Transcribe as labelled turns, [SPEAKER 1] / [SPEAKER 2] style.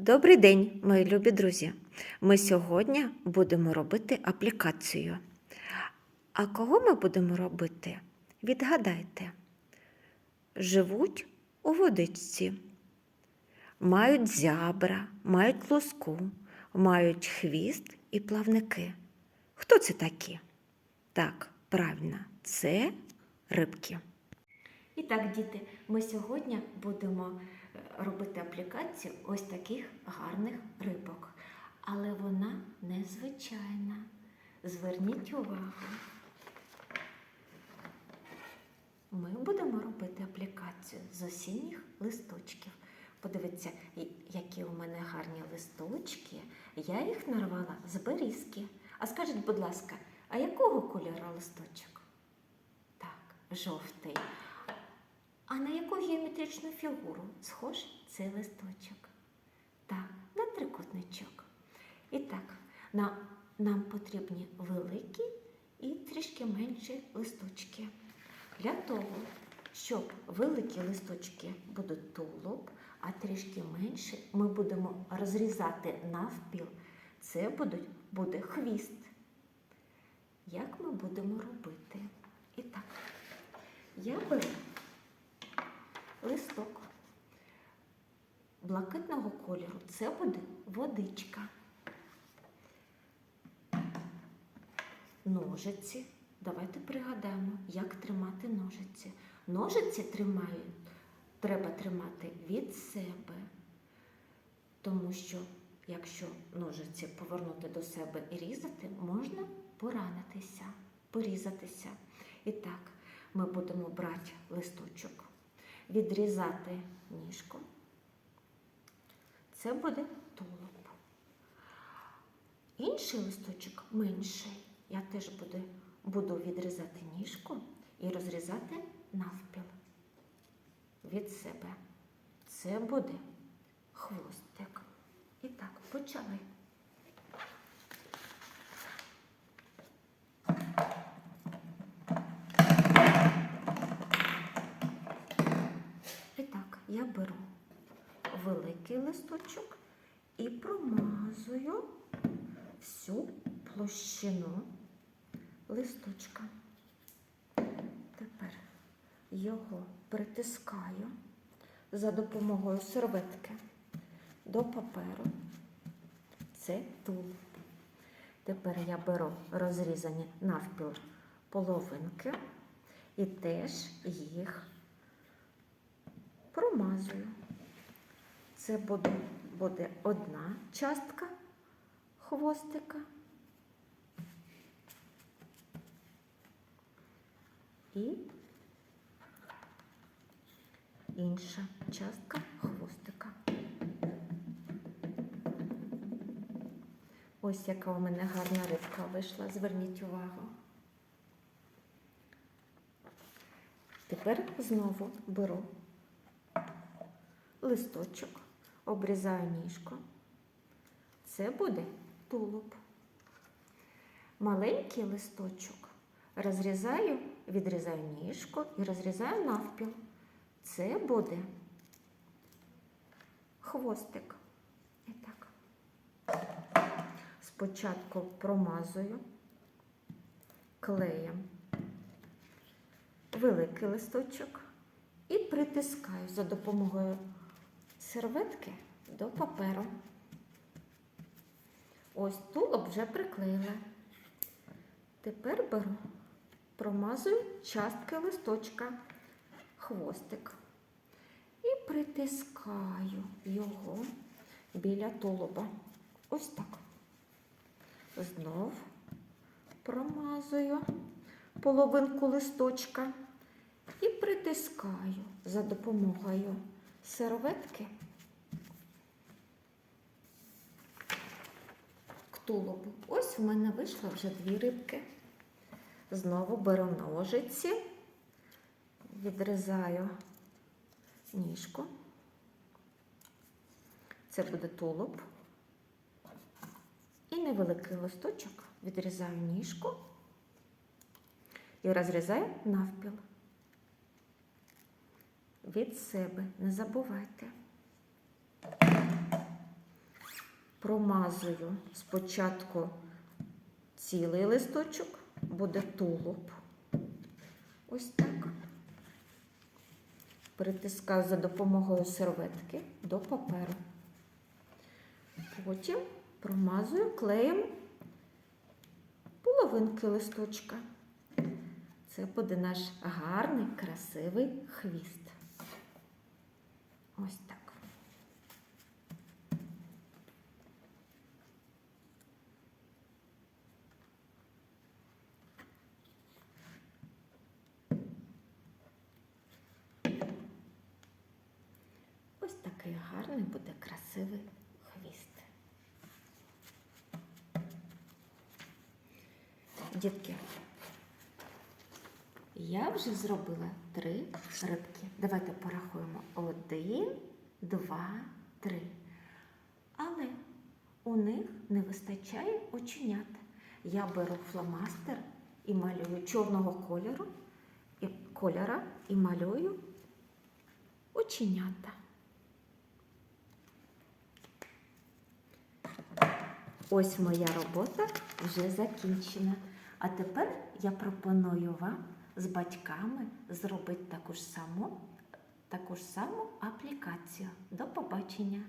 [SPEAKER 1] Добрий день, мої любі друзі. Ми сьогодні будемо робити аплікацію. А кого ми будемо робити? Відгадайте. Живуть у водичці, мають зябра, мають луску, мають хвіст і плавники. Хто це такі? Так, правильно, це рибки. І так, діти, ми сьогодні будемо е, робити аплікацію ось таких гарних рибок. Але вона незвичайна. Зверніть увагу. Ми будемо робити аплікацію з осінніх листочків. Подивіться, які у мене гарні листочки. Я їх нарвала з берізки. А скажіть, будь ласка, а якого кольору листочок? Так, жовтий. А на яку геометричну фігуру схож цей листочок? Так, на трикутничок. І так, на, нам потрібні великі і трішки менші листочки. Для того, щоб великі листочки будуть тулуб, а трішки менші, ми будемо розрізати навпіл. Це будуть, буде хвіст. Як ми будемо робити? І так, я беру блакитного кольору. Це буде водичка. Ножиці. Давайте пригадаємо, як тримати ножиці. Ножиці тримають, треба тримати від себе, тому що якщо ножиці повернути до себе і різати, можна поранитися, порізатися. І так, ми будемо брати листочок відрізати ніжку. Це буде тулуб. Інший листочок менший. Я теж буду, буду відрізати ніжку і розрізати навпіл від себе. Це буде хвостик. І так, почали. І так, я беру великий листочок і промазую всю площину листочка. Тепер його притискаю за допомогою серветки до паперу. Це тулуб. Тепер я беру розрізані навпіл половинки і теж їх промазую. Це буде, одна частка хвостика. І інша частка хвостика. Ось яка у мене гарна рибка вийшла. Зверніть увагу. Тепер знову беру листочок, обрізаю ніжку. Це буде тулуб. Маленький листочок розрізаю, відрізаю ніжку і розрізаю навпіл. Це буде хвостик. І так. Спочатку промазую клеєм великий листочок і притискаю за допомогою серветки до паперу. Ось тулуб вже приклеїла. Тепер беру, промазую частки листочка, хвостик і притискаю його біля тулуба. Ось так. Знов промазую половинку листочка і притискаю за допомогою серветки к тулубу. Ось у мене вийшло вже дві рибки. Знову беру ножиці, відрізаю ніжку. Це буде тулуб. І невеликий листочок відрізаю ніжку і розрізаю навпіл. Від себе. Не забувайте. Промазую спочатку цілий листочок, буде тулуб. Ось так. Притискаю за допомогою серветки до паперу. Потім промазую клеєм половинки листочка. Це буде наш гарний, красивий хвіст. Ось так. Ось такий гарний буде красивий хвіст. Дітки, я вже зробила три рибки. Давайте порахуємо. Один, два, три. Але у них не вистачає оченят. Я беру фломастер і малюю чорного кольору і кольора і малюю оченята. Ось моя робота вже закінчена. А тепер я пропоную вам з батьками зробити таку ж саму, таку ж саму аплікацію. До побачення!